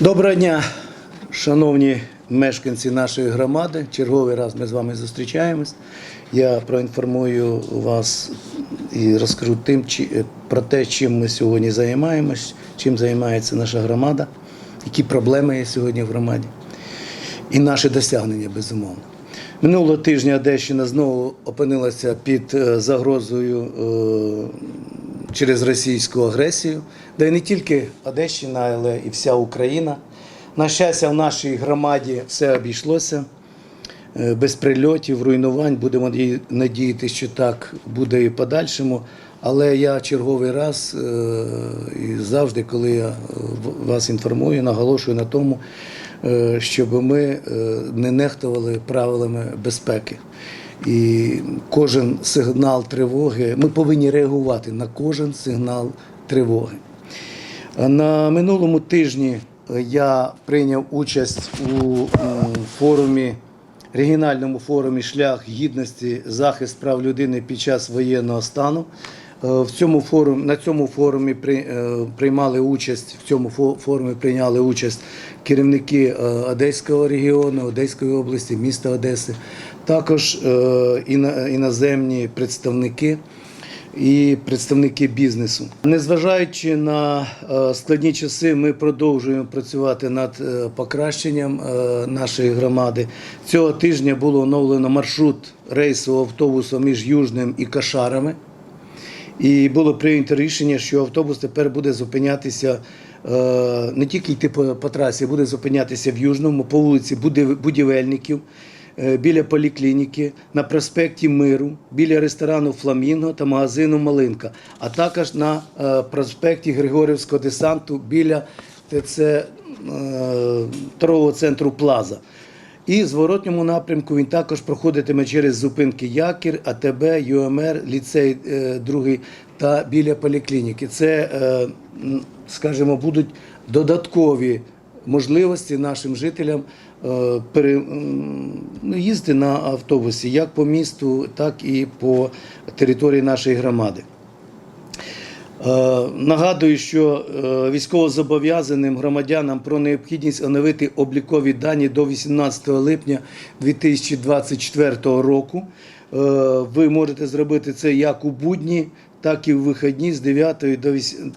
Доброго дня, шановні мешканці нашої громади. Черговий раз ми з вами зустрічаємось. Я проінформую вас і розкажу тим, чи- про те, чим ми сьогодні займаємось, чим займається наша громада, які проблеми є сьогодні в громаді і наші досягнення, безумовно. Минулого тижня Одещина знову опинилася під е, загрозою е, через російську агресію, де і не тільки Одещина, але і вся Україна. На щастя, в нашій громаді все обійшлося е, без прильотів, руйнувань. Будемо наді- надіятися, що так буде і подальшому. Але я черговий раз е, і завжди, коли я е, вас інформую, наголошую на тому, е, щоб ми не нехтували правилами безпеки. І кожен сигнал тривоги, ми повинні реагувати на кожен сигнал тривоги. На минулому тижні я прийняв участь у форумі, регіональному форумі Шлях гідності, захист прав людини під час воєнного стану. Е, В цьому форумі, на цьому форумі е, приймали участь, в цьому фо- форумі прийняли участь керівники е, Одеського регіону, Одеської області, міста Одеси, також іно- іноземні представники і представники бізнесу. Незважаючи на складні часи, ми продовжуємо працювати над покращенням нашої громади. Цього тижня було оновлено маршрут рейсу автобусу між Южним і Кашарами. І було прийнято рішення, що автобус тепер буде зупинятися е, не тільки йти по, по трасі, буде зупинятися в Южному, по вулиці Будівельників, е, біля поліклініки, на проспекті Миру, біля ресторану Фламінго та магазину Малинка, а також на е, проспекті Григорівського десанту біля ТЦ торгового центру Плаза. І в зворотньому напрямку він також проходитиме через зупинки Якір, АТБ, ЮМР, ліцей е, другий та біля поліклініки. Це, е, скажімо, будуть додаткові можливості нашим жителям е, ну, їздити на автобусі як по місту, так і по території нашої громади. Е, Нагадую, що е, військовозобов'язаним громадянам про необхідність оновити облікові дані до 18 липня 2024 року. Е, Ви можете зробити це як у будні, так і в вихідні з 9 до 8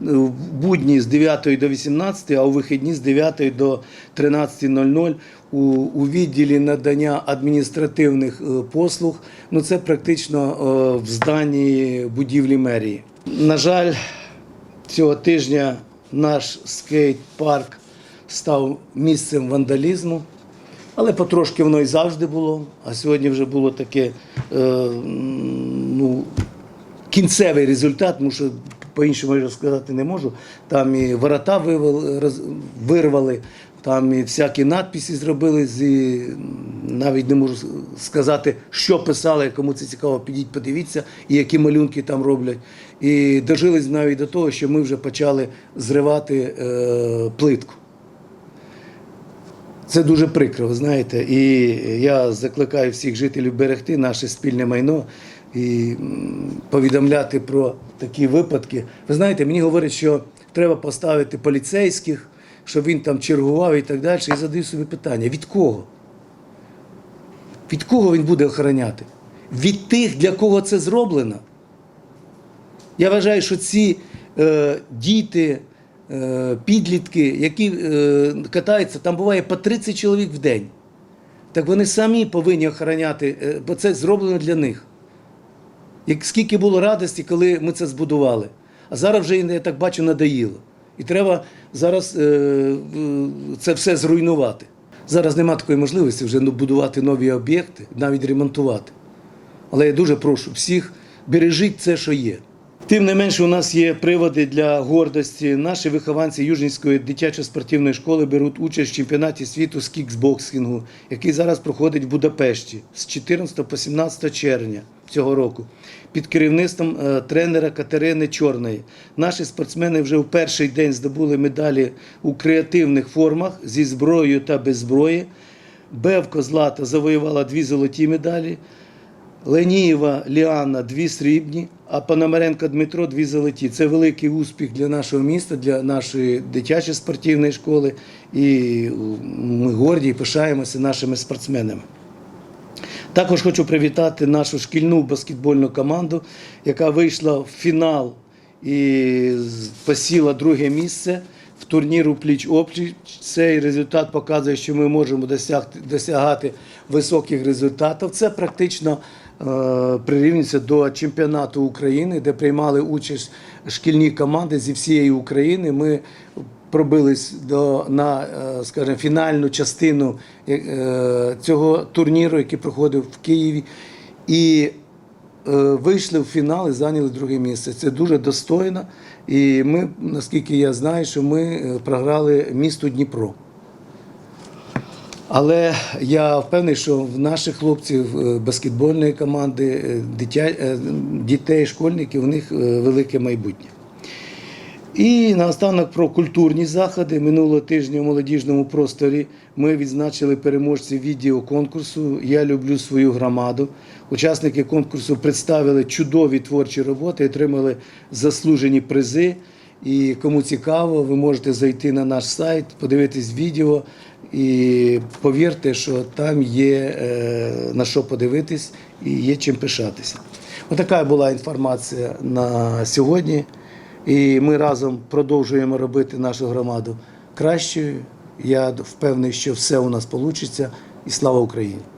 в будні з 9 до 18, а у вихідні з 9 до 13.00 у, у відділі надання адміністративних послуг. Ну це практично в зданні будівлі мерії. На жаль, цього тижня наш скейт-парк став місцем вандалізму. Але потрошки воно і завжди було. А сьогодні вже було таке е, ну, кінцевий результат, тому що по-іншому я сказати не можу. Там і ворота вирвали, там і всякі надписи зробили, і навіть не можу сказати, що писали, кому це цікаво, підіть, подивіться, і які малюнки там роблять. І дожились навіть до того, що ми вже почали зривати е, плитку. Це дуже прикро, ви знаєте. І я закликаю всіх жителів берегти наше спільне майно і повідомляти про такі випадки. Ви знаєте, мені говорять, що треба поставити поліцейських, щоб він там чергував і так далі. І задаю собі питання: від кого? Від кого він буде охороняти? Від тих, для кого це зроблено. Я вважаю, що ці е, діти, е, підлітки, які е, катаються, там буває по 30 чоловік в день. Так вони самі повинні охороняти, е, бо це зроблено для них. Як скільки було радості, коли ми це збудували. А зараз вже, я так бачу, надоїло. І треба зараз е, це все зруйнувати. Зараз немає такої можливості вже ну, будувати нові об'єкти, навіть ремонтувати. Але я дуже прошу всіх, бережіть це, що є. Тим не менше, у нас є приводи для гордості. Наші вихованці Южнівської дитячо-спортивної школи беруть участь в чемпіонаті світу з кіксбоксингу, який зараз проходить в Будапешті з 14 по 17 червня цього року під керівництвом е, тренера Катерини Чорної. Наші спортсмени вже в перший день здобули медалі у креативних формах зі зброєю та без зброї. Бевко Злата завоювала дві золоті медалі. Ленієва Ліанна дві срібні, а Пономаренко Дмитро дві золоті. Це великий успіх для нашого міста, для нашої дитячої спортивної школи. І ми горді і пишаємося нашими спортсменами. Також хочу привітати нашу шкільну баскетбольну команду, яка вийшла в фінал і посіла друге місце в турніру пліч-опліч. Цей результат показує, що ми можемо досягти, досягати високих результатів. Це практично прирівнюється до чемпіонату України, де приймали участь шкільні команди зі всієї України. Ми пробились до на е, скажімо, фінальну частину е, цього турніру, який проходив в Києві, і е, вийшли в фінал і зайняли друге місце. Це дуже достойно. І ми, наскільки я знаю, що ми е, програли місту Дніпро. Але я впевнений, що в наших хлопців е, баскетбольної команди, е, е, дітей, школьників, у них велике майбутнє. І наостанок про культурні заходи. Минулого тижня у молодіжному просторі ми відзначили переможців відеоконкурсу Я люблю свою громаду. Учасники конкурсу представили чудові творчі роботи, отримали заслужені призи. І кому цікаво, ви можете зайти на наш сайт, подивитись відео і повірте, що там є е, на що подивитись і є чим пишатися. Отака була інформація на сьогодні. І ми разом продовжуємо робити нашу громаду кращою. Я впевнений, що все у нас вийде. І слава Україні!